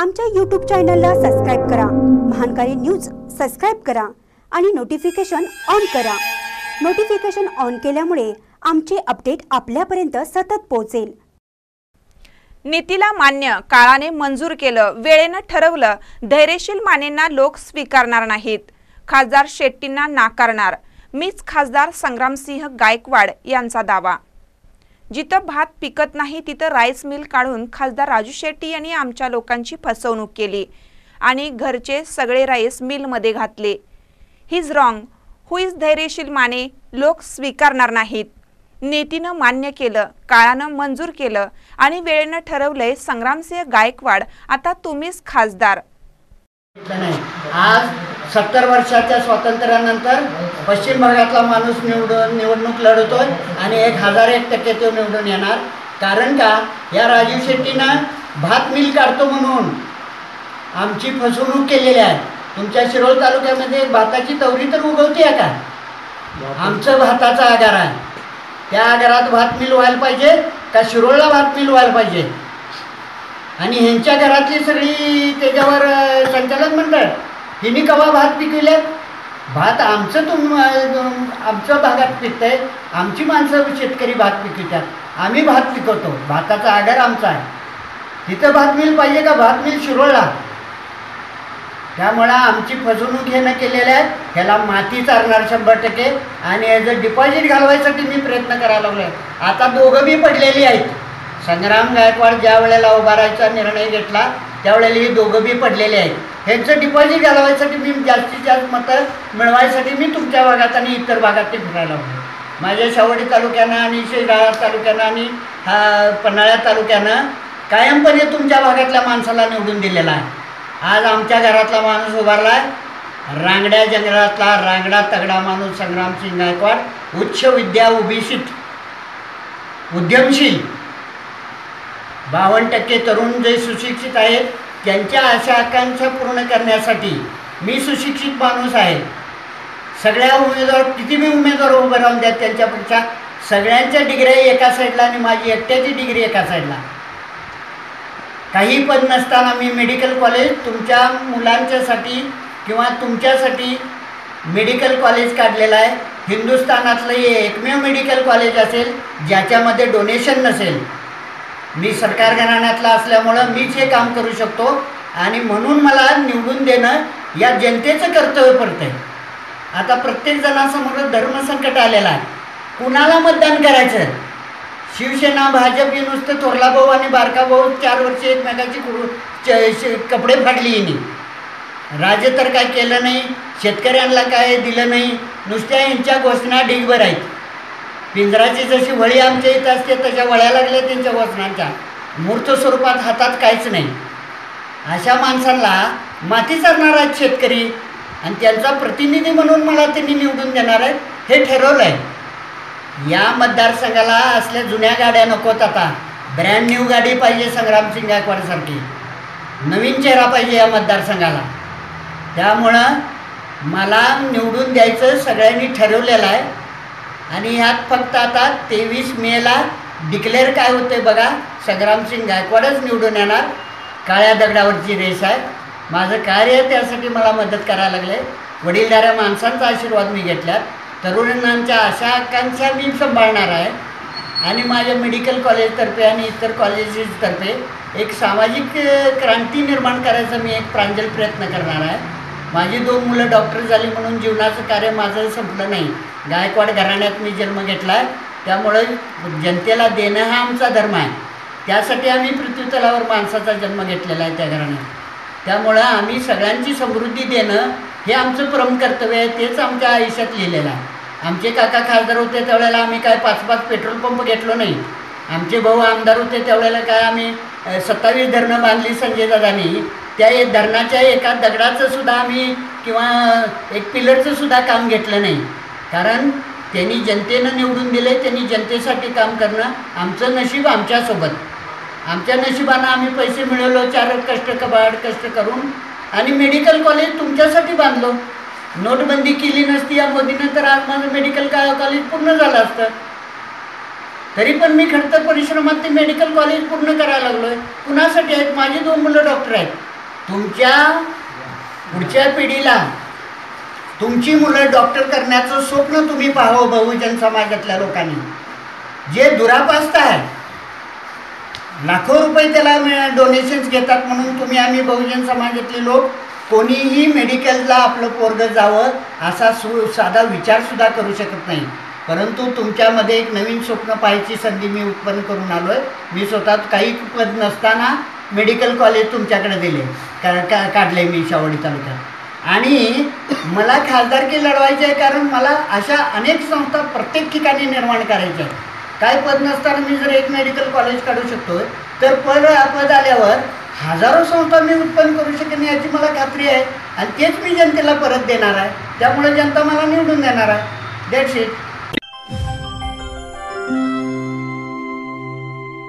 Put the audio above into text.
आमच्या यूट्यूब चॅनलला सबस्क्राईब करा. महानकारी न्यूज सबस्क्राईब करा आणि नोटिफिकेशन ऑन करा. नोटिफिकेशन ऑन केल्यामुळे आमचे अपडेट आपल्यापर्यंत सतत पोहोचेल. नीतीला मान्य काळाने मंजूर केलं वेळेनं ठरवलं धैर्यशील मानेंना लोक स्वीकारणार नाहीत. खासदार शेट्टींना नाकारणार. मीच खासदार संग्रामसिंह गायकवाड यांचा दावा. जिथं भात पिकत नाही तिथं राईस मिल काढून खासदार राजू शेट्टी यांनी आमच्या लोकांची फसवणूक केली आणि घरचे सगळे राईस मिलमध्ये घातले. He's wrong who is Dhairyasheel Mane? लोक स्वीकारणार नाहीत. नेतीनं मान्य केलं काळानं मंजूर केलं आणि वेळेनं ठरवलंय संग्रामसिंह गायकवाड. आता तुम्हीच खासदार. आज सत्तर वर्षाच्या स्वातंत्र्यानंतर पश्चिम भागातला माणूस निवडून निवडणूक लढवतोय आणि एक हजार एक टक्के तो निवडून येणार. कारण का? या राजीव शेट्टीनं भात मिल काढतो म्हणून आमची फसवणूक केलेली आहे. तुमच्या शिरोळ तालुक्यामध्ये भाताची तवरी तर उगवते आहे का? आमचं भाताचा आगार आहे. त्या आगारात भात मिल व्हायला पाहिजे का शिरोळला भात मिल व्हायला पाहिजे? आणि ह्यांच्या घरातली सगळी त्याच्यावर संचालक मंडळ हिनी कवा भात पिकविले भात आमचं तुम आमच्या भागात पिकतंय. आमची माणसं शेतकरी भात पिकवितात. आम्ही भात पिकवतो. भाताचा आगार आमचा आहे. तिथं भात मिल पाहिजे का? भात मिल शिरोळला. त्यामुळं आमची फसवणूक हे न आहे ह्याला माती चालणार शंभर टक्के. आणि याचं डिपॉझिट घालवायसाठी मी प्रयत्न करायला लागलो आहे आता दोघं बी पडलेली आहेत. संग्राम गायकवाड ज्या वेळेला उभारायचा निर्णय घेतला त्यावेळेला ही दोघं बी पडलेले आहेत. ह्यांचं डिपॉझिट घालवायसाठी मी जास्तीत जास्त मतं मिळवायसाठी मी तुमच्या भागात आणि इतर भागात ते फिरायला होतो माझ्या शावडी तालुक्यानं आणि शेगाव तालुक्यानं आणि हा पन्हाळ्या तालुक्यानं कायमपणे तुमच्या भागातल्या माणसाला निवडून दिलेला आहे. आज आमच्या घरातला माणूस उभारला आहे. रांगड्या जंगलातला रांगडा तगडा माणूस संग्रामसिंग गायकवाड उच्च विद्या उभीषित उद्यमशील बावन्न टक्के तरुण जे सुशिक्षित आहेत त्यांच्या आशा आकांक्षा पूर्ण करण्यासाठी मी सुशिक्षित माणूस आहे. सगळ्या उमेदवार किती मी उमेदवार उभे राहून द्या त्यांच्यापेक्षा सगळ्यांच्या डिग्र्या एका साईडला आणि माझी एकट्याची डिग्री एका साईडला काही पण नसताना मी मेडिकल कॉलेज तुमच्या मुलांच्यासाठी किंवा तुमच्यासाठी मेडिकल कॉलेज काढलेलं आहे. हिंदुस्थानातलं हे एकमेव मेडिकल कॉलेज असेल ज्याच्यामध्ये डोनेशन नसेल. मी सरकार घराण्यातला असल्यामुळं मीच हे काम करू शकतो. आणि म्हणून मला निवडून देणं या जनतेचं कर्तव्य पडतं आहे आता प्रत्येक जणासमोर धर्मसंकट आलेलं आहे. कुणाला मतदान करायचं? शिवसेना भाजप हे नुसतं थोरला भाऊ आणि बारका भाऊ चार वर्ष एकमेकाची कुरु च- कपडे फाडली येणे राजे तर काय केलं नाही शेतकऱ्यांना काय दिलं नाही नुसत्या यांच्या घोषणा ढिगभर आहेत. पिंजराची जशी वळी आमच्या इथं असते तशा वळ्या लागल्या त्यांच्या वचनांच्या. मूर्त स्वरूपात हातात काहीच नाही. अशा माणसांना माती चालणार आहेत शेतकरी. आणि त्यांचा प्रतिनिधी म्हणून मला त्यांनी निवडून देणार आहेत हे ठरवलं आहे. या मतदारसंघाला असल्या जुन्या गाड्या नकोत आता. ब्रँड न्यू गाडी पाहिजे संग्रामसिंग गायकवाडसारखी नवीन चेहरा पाहिजे या मतदारसंघाला. त्यामुळं मला निवडून द्यायचं सगळ्यांनी ठरवलेलं आहे. आणि ह्यात फक्त आता तेवीस मेला डिक्लेअर काय होते बघा. संग्रामसिंग गायकवाडच निवडून येणार. काळ्या दगडावरची रेस आहे. माझं कार्य आहे, त्यासाठी मला मदत करायला लागले. वडीलधाऱ्या माणसांचा आशीर्वाद मी घेतल्यात तरुणांच्या अशा आकांक्षा मी सांभाळणार आहे. आणि माझ्या मेडिकल कॉलेजतर्फे आणि इतर कॉलेजेसतर्फे एक सामाजिक क्रांती निर्माण करायचा मी एक प्रांजल प्रयत्न करणार आहे. माझी दोन मुलं डॉक्टर झाली म्हणून जीवनाचं कार्य माझं संपलं नाही. गायकवाड घराण्यात मी जन्म घेतला. आहे त्यामुळे जनतेला देणं हा आमचा धर्म आहे. त्यासाठी आम्ही पृथ्वीतलावर माणसाचा जन्म घेतलेला आहे त्या घराण्यात. त्यामुळं आम्ही सगळ्यांची समृद्धी देणं हे आमचं परम कर्तव्य आहे तेच आमच्या आयुष्यात लिहिलेलं आहे. आमचे काका खासदार होते त्यावेळेला आम्ही काय पाच पाच पेट्रोल पंप घेतलो नाही. आमचे भाऊ आमदार होते त्यावेळेला काय आम्ही सत्तावीस धरणं बांधली संजय दादानी. त्या धरणाच्या एका दगडाचं सुद्धा आम्ही किंवा एक पिलरचं सुद्धा काम घेतलं नाही. कारण त्यांनी जनतेनं निवडून दिले त्यांनी जनतेसाठी काम करणं आमचं नशीब आमच्यासोबत. आमच्या नशिबानं आम्ही पैसे मिळवलो चार कष्ट कबाड कष्ट करून. आणि मेडिकल कॉलेज तुमच्यासाठी बांधलो. नोटबंदी केली नसती या मोदीनं तर आज माझं मेडिकल का कॉलेज पूर्ण झालं असतं. तरी पण मी खडतर परिश्रमात ते मेडिकल कॉलेज पूर्ण करायला लागलोय. कुणासाठी आहेत? माझी दोन मुलं डॉक्टर आहेत. तुमच्या पुढच्या पिढीला तुमची मुलं डॉक्टर करण्याचं स्वप्न तुम्ही पाहावं बहुजन समाजातल्या लोकांनी. जे दुरापास्त आहे लाखो रुपये त्याला डोनेशन्स घेतात म्हणून तुम्ही आम्ही बहुजन समाजातले लोक कोणीही मेडिकलला आपलं पोरगं जावं असा सु साधा विचारसुद्धा करू शकत नाही. परंतु तुमच्यामध्ये एक नवीन स्वप्न पाहायची संधी मी उत्पन्न करून आलो आहे मी स्वतः काही पद नसताना मेडिकल कॉलेज तुमच्याकडे दिले. का का काढले मी शावडी तालुक्यात. आणि मला खासदारकी लढवायची आहे कारण मला अशा अनेक संस्था प्रत्येक ठिकाणी निर्माण करायच्या आहेत. काय पद नसताना मी जर एक मेडिकल कॉलेज काढू शकतो तर पद पद आल्यावर हजारो संस्था मी उत्पन्न करू शकेन याची मला खात्री आहे. आणि तेच मी जनतेला परत देणार आहे. त्यामुळे जनता मला निवडून देणार आहे. That's it